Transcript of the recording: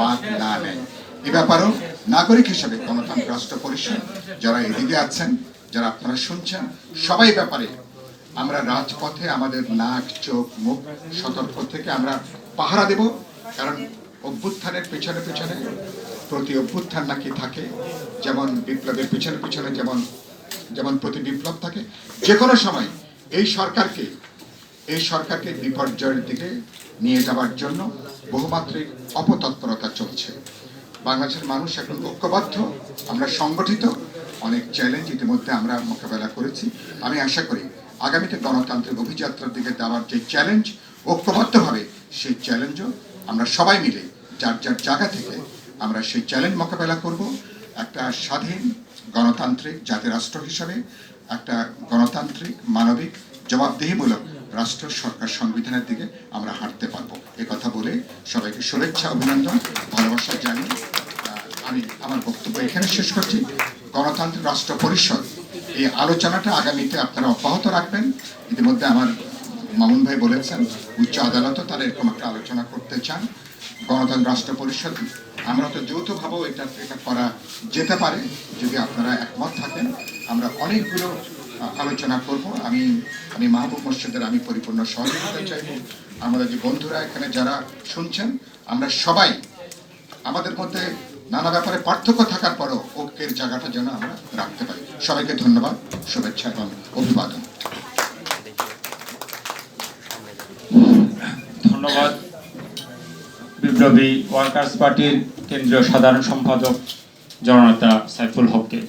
বাদ না নেয়। এ ব্যাপারেও নাগরিক হিসেবে গণতন্ত্র রাষ্ট্র পরিষদ যারা এদিকে আছেন, যারা আপনারা শুনছেন, সবাই ব্যাপারে আমরা রাজপথে আমাদের নাক, চোখ, মুখ সতর্ক থেকে আমরা পাহারা দেব। কারণ অভ্যুত্থানের পেছনে পেছনে প্রতি অভ্যুত্থান নাকি থাকে। যেমন বিপ্লবের পেছনে পেছনে যেমন যেমন প্রতি বিপ্লব থাকে। যে কোনো সময় এই সরকারকে এই সরকারকে বিপর্যয়ের দিকে নিয়ে যাওয়ার জন্য বহুমাত্রিক অপতৎপরতা চলছে। বাংলাদেশের মানুষ এখন ঐক্যবদ্ধ, আমরা সংগঠিত, অনেক চ্যালেঞ্জ ইতিমধ্যে আমরা মোকাবেলা করেছি। আমি আশা করি আগামীতে গণতান্ত্রিক অভিযাত্রার দিকে যাওয়ার যে চ্যালেঞ্জ ঐক্যবদ্ধভাবে, সেই চ্যালেঞ্জও আমরা সবাই মিলে, যার যার জায়গা থেকে আমরা সেই চ্যালেঞ্জ মোকাবেলা করব। একটা স্বাধীন গণতান্ত্রিক জাতি রাষ্ট্র হিসাবে, একটা গণতান্ত্রিক মানবিক জবাবদিহিমূলক রাষ্ট্র সরকার সংবিধানের দিকে আমরা হাঁটতে পারব। কথা বলে সবাইকে শুভেচ্ছা অভিনন্দন ভালোবাসা আহ, আমি আমার বক্তব্য এখানে শেষ করছি। গণতান্ত্রিক রাষ্ট্র পরিষদ এই আলোচনাটা আগামীতে আপনারা অব্যাহত রাখবেন। ইতিমধ্যে আমার মামুন ভাই বলেছেন উচ্চ আদালতও তারা এরকম একটা আলোচনা করতে চান। গণতন্ত্র রাষ্ট্র পরিষদ আমরা তো যৌথভাবেও এটা এটা করা যেতে পারে। যদি আপনারা একমত থাকেন আমরা অনেকগুলো আলোচনা করব। আমি আমি মাহবুব মসজিদের আমি পরিপূর্ণ সহযোগিতা চাইব। আমাদের যে বন্ধুরা এখানে যারা শুনছেন আমরা সবাই আমাদের মধ্যে নানা ব্যাপারে পার্থক্য থাকার পরও ঐক্যের জায়গাটা যেন আমরা রাখতে পারি। সবাইকে ধন্যবাদ শুভেচ্ছা এবং অভিবাদন। ধন্যবাদ। বিপ্লবী ওয়ার্কার্স পার্টির কেন্দ্রীয় সাধারণ সম্পাদক জননেতা সাইফুল হককে।